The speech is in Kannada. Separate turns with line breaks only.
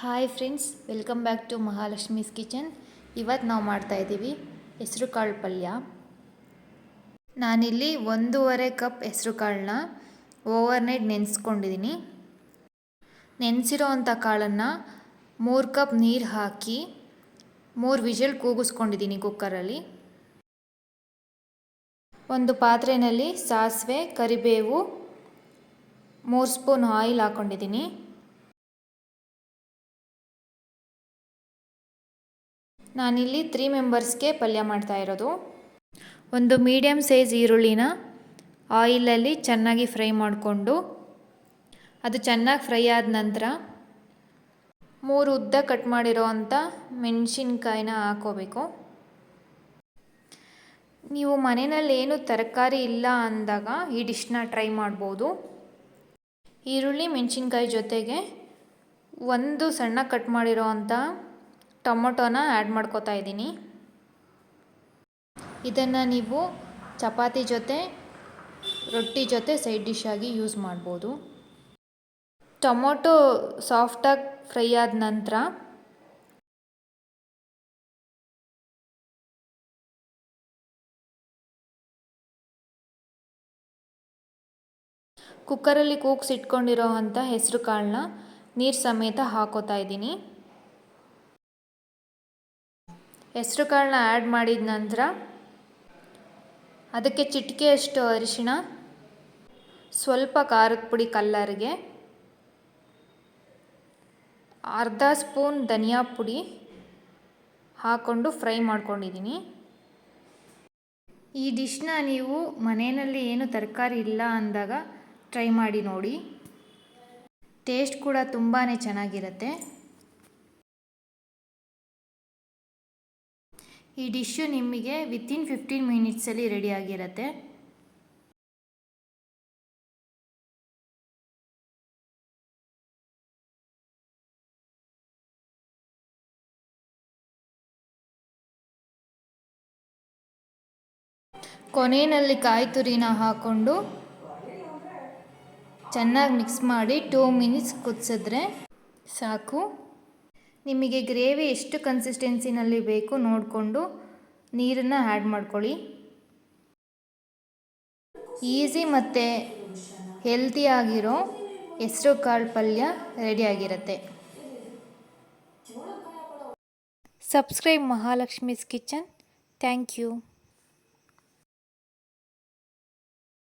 Hi friends welcome back to Mahalakshmi's kitchen ಇವತ್ತು ನಾವು ಮಾಡ್ತಾಯಿದ್ದೀವಿ ಹೆಸರು ಕಾಳು ಪಲ್ಯ. ನಾನಿಲ್ಲಿ ಒಂದೂವರೆ ಕಪ್ ಹೆಸರು ಕಾಳನ್ನ ಓವರ್ನೈಟ್ ನೆನೆಸ್ಕೊಂಡಿದ್ದೀನಿ ನೆನೆಸಿರೋ ಅಂಥ ಕಾಳನ್ನು ಮೂರು ಕಪ್ ನೀರು ಹಾಕಿ ಮೂರು ವಿಷಲ್ ಕೂಗಿಸ್ಕೊಂಡಿದ್ದೀನಿ ಕುಕ್ಕರಲ್ಲಿ. ಒಂದು ಪಾತ್ರೆಯಲ್ಲಿ ಸಾಸಿವೆ, ಕರಿಬೇವು, ಮೂರು ಸ್ಪೂನ್ ಆಯಿಲ್ ಹಾಕ್ಕೊಂಡಿದ್ದೀನಿ ನಾನಿಲ್ಲಿ ತ್ರೀ ಮೆಂಬರ್ಸ್ಗೆ ಪಲ್ಯ ಮಾಡ್ತಾ ಇರೋದು. ಒಂದು ಮೀಡಿಯಮ್ ಸೈಜ್ ಈರುಳ್ಳಿನ ಆಯಿಲಲ್ಲಿ ಚೆನ್ನಾಗಿ ಫ್ರೈ ಮಾಡಿಕೊಂಡು, ಅದು ಚೆನ್ನಾಗಿ ಫ್ರೈ ಆದ ನಂತರ ಮೂರು ಉದ್ದ ಕಟ್ ಮಾಡಿರೋ ಅಂಥ ಮೆಣಸಿನ್ಕಾಯಿನ ಹಾಕೋಬೇಕು. ನೀವು ಮನೆಯಲ್ಲಿ ಏನು ತರಕಾರಿ ಇಲ್ಲ ಅಂದಾಗ ಈ ಡಿಶ್ನ ಟ್ರೈ ಮಾಡ್ಬೋದು. ಈರುಳ್ಳಿ, ಮೆಣಸಿನ್ಕಾಯಿ ಜೊತೆಗೆ ಒಂದು ಸಣ್ಣ ಕಟ್ ಮಾಡಿರೋ ಅಂಥ ಟೊಮೊಟೊನ ಆ್ಯಡ್ ಮಾಡ್ಕೋತಾ ಇದ್ದೀನಿ. ಇದನ್ನು ನೀವು ಚಪಾತಿ ಜೊತೆ, ರೊಟ್ಟಿ ಜೊತೆ ಸೈಡ್ ಡಿಶ್ ಆಗಿ ಯೂಸ್ ಮಾಡ್ಬೋದು. ಟೊಮೊಟೊ ಸಾಫ್ಟಾಗಿ ಫ್ರೈ ಆದ ನಂತರ ಕುಕ್ಕರಲ್ಲಿ ಕೂಗ್ಸಿಟ್ಕೊಂಡಿರೋ ಅಂಥ ಹೆಸರು ಕಾಳನ್ನ ನೀರು ಸಮೇತ ಹಾಕೋತಾ ಇದ್ದೀನಿ. ಹೆಸ್ರು ಕಾಳನ್ನ ಆ್ಯಡ್ ಮಾಡಿದ ನಂತರ ಅದಕ್ಕೆ ಚಿಟಿಕೆಯಷ್ಟು ಅರಿಶಿಣ, ಸ್ವಲ್ಪ ಖಾರದ ಪುಡಿ ಕಲ್ಲರ್ಗೆ, ಅರ್ಧ ಸ್ಪೂನ್ ಧನಿಯಾ ಪುಡಿ ಹಾಕ್ಕೊಂಡು ಫ್ರೈ ಮಾಡ್ಕೊಂಡಿದ್ದೀನಿ. ಈ ಡಿಶ್ನ ನೀವು ಮನೆಯಲ್ಲಿ ಏನು ತರಕಾರಿ ಇಲ್ಲ ಅಂದಾಗ ಟ್ರೈ ಮಾಡಿ ನೋಡಿ. ಟೇಸ್ಟ್ ಕೂಡ ತುಂಬಾ ಚೆನ್ನಾಗಿರುತ್ತೆ. ಈ ಡಿಶ್ಶು ನಿಮಗೆ ವಿತಿನ್ ಫಿಫ್ಟೀನ್ ಮಿನಿಟ್ಸಲ್ಲಿ ರೆಡಿಯಾಗಿರುತ್ತೆ ಕೊನೆಯಲ್ಲಿ ಕಾಯಿ ತುರಿನ ಹಾಕ್ಕೊಂಡು ಚೆನ್ನಾಗಿ ಮಿಕ್ಸ್ ಮಾಡಿ ಟೂ ಮಿನಿಟ್ಸ್ ಕುದಿಸಿದ್ರೆ ಸಾಕು. ನಿಮಗೆ ಗ್ರೇವಿ ಎಷ್ಟು ಕನ್ಸಿಸ್ಟೆನ್ಸಿನಲ್ಲಿ ಬೇಕು ನೋಡಿಕೊಂಡು ನೀರನ್ನು ಆ್ಯಡ್ ಮಾಡ್ಕೊಳ್ಳಿ. ಈಸಿ ಮತ್ತು ಹೆಲ್ತಿಯಾಗಿರೋ ಹೆಸರು ಕಾಳು ಪಲ್ಯ ರೆಡಿಯಾಗಿರುತ್ತೆ subscribe Mahalakshmi's kitchen. Thank you